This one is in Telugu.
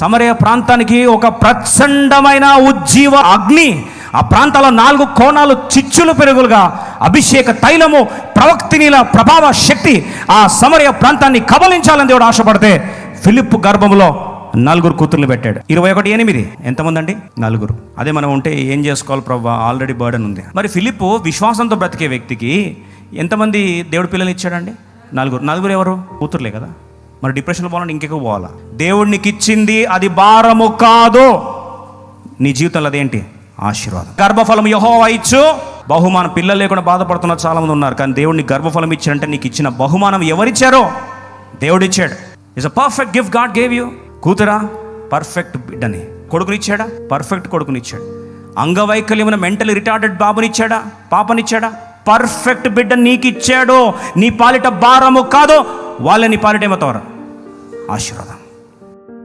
సమరయ ప్రాంతానికి ఒక ప్రచండమైన ఉజ్జీవ అగ్ని ఆ ప్రాంతాల నాలుగు కోణాలు చిచ్చులు పెరుగులుగా అభిషేక తైలము ప్రవక్తినిల ప్రభావ శక్తి ఆ సమరయ ప్రాంతాన్ని కబలించాలని దేవుడు ఆశపడితే ఫిలిప్ గర్భంలో నలుగురు కూతుర్లు పెట్టాడు. ఇరవై ఒకటి ఎనిమిది. ఎంతమంది అండి నలుగురు. అదే మనం ఉంటే ఏం చేసుకోవాలి ప్రభా ఆల్రెడీ బర్డన్ ఉంది. మరి ఫిలిప్ విశ్వాసంతో బ్రతికే వ్యక్తికి ఎంతమంది దేవుడు పిల్లలు ఇచ్చాడండి? నలుగురు. నలుగురు ఎవరు? కూతుర్లే కదా. మరి డిప్రెషన్లో పోవాలంటే ఇంకెక్కువ పోవాలా? దేవుడు నీకు ఇచ్చింది అది భారము కాదు. నీ జీవితంలో అదేంటి? ఆశీర్వాదం. గర్భఫలం యహో ఇచ్చు. బహుమానం పిల్లలు లేకుండా బాధపడుతున్న చాలా మంది ఉన్నారు కానీ దేవుడిని గర్భఫలం ఇచ్చాడంటే నీకు ఇచ్చిన బహుమానం ఎవరిచ్చారో? దేవుడు ఇచ్చాడు is a perfect gift God gave you కూతురా పర్ఫెక్ట్ బిడ్డని. కొడుకునిచ్చాడా? పర్ఫెక్ట్ కొడుకునిచ్చాడు. అంగవైకల్యమైన మెంటల్ రిటార్డెడ్ బాబునిచ్చాడా? పాపనిచ్చాడా? పర్ఫెక్ట్ బిడ్డ నీకు ఇచ్చాడు నీ పాలిట భారము కాదు. వాళ్ళని పాలిట ఏమవుతారు aşıralım.